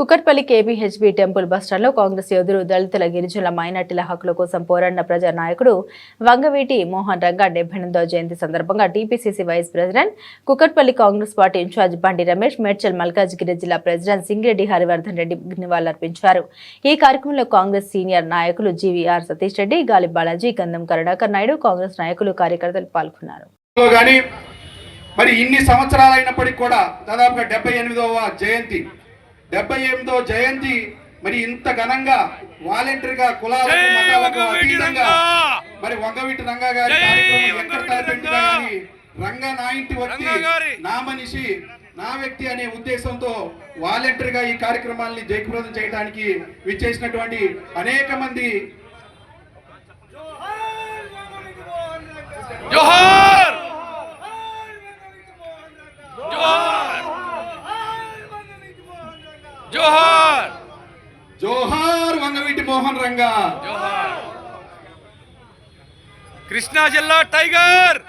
Kukatpally KPHB temple బస్టాండ్లో కాంగ్రెస్ యోధులు దళితుల గిరిజనుల మైనార్టీల హక్కుల కోసం పోరాడిన ప్రజా నాయకుడు వంగవీటి మోహన్ రంగా డెబ్బై ఎనిమిదవ జయంతి సందర్భంగా TPCC vice president Kukatpally Congress party incharge Bandi Ramesh Medchal Malkajgiri జిల్లా ప్రెసిడెంట్ సింగిరెడ్డి హరివర్ధన్ రెడ్డి నివాళులర్పించారు. ఈ కార్యక్రమంలో కాంగ్రెస్ సీనియర్ నాయకులు జీవీఆర్ సతీష్ రెడ్డి గాలి బాలాజీ గంధం కరుణాకర్ నాయుడు కాంగ్రెస్ నాయకులు కార్యకర్తలు పాల్గొన్నారు. మరి ఇన్ని సంవత్సరాలు అయినప్పటికీ కూడా దాదాపుగా డెబ్బై ఎనిమిదవ జయంతి డెబ్బై ఎనిమిదవ జయంతి మరి ఇంత ఘనంగా వాలంటరీగా కులాలకు మతాలకు అతీతంగా! మరి వంగవీటి రంగా గారి రంగా! నా ఇంటి గారి! నా మనిషి నా వ్యక్తి అనే ఉద్దేశంతో వాలంటరీగా ఈ కార్యక్రమాల్ని జయప్రదం చేయడానికి విచ్చేసినటువంటి అనేక మంది జోహార్! జోహార్ వంగవీటి మోహన్ రంగా. జోహార్! కృష్ణా జిల్లా టైగర్!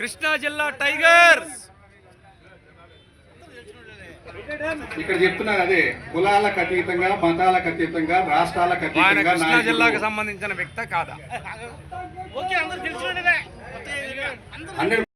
కృష్ణా జిల్లా టైగర్! ఇక్కడ చెప్తున్నారు అదే కులాలకు అతీతంగా మతాలకు అతీతంగా రాష్ట్రాలకు అతీతంగా కృష్ణా. జిల్లాకు సంబంధించిన వ్యక్త కాదా?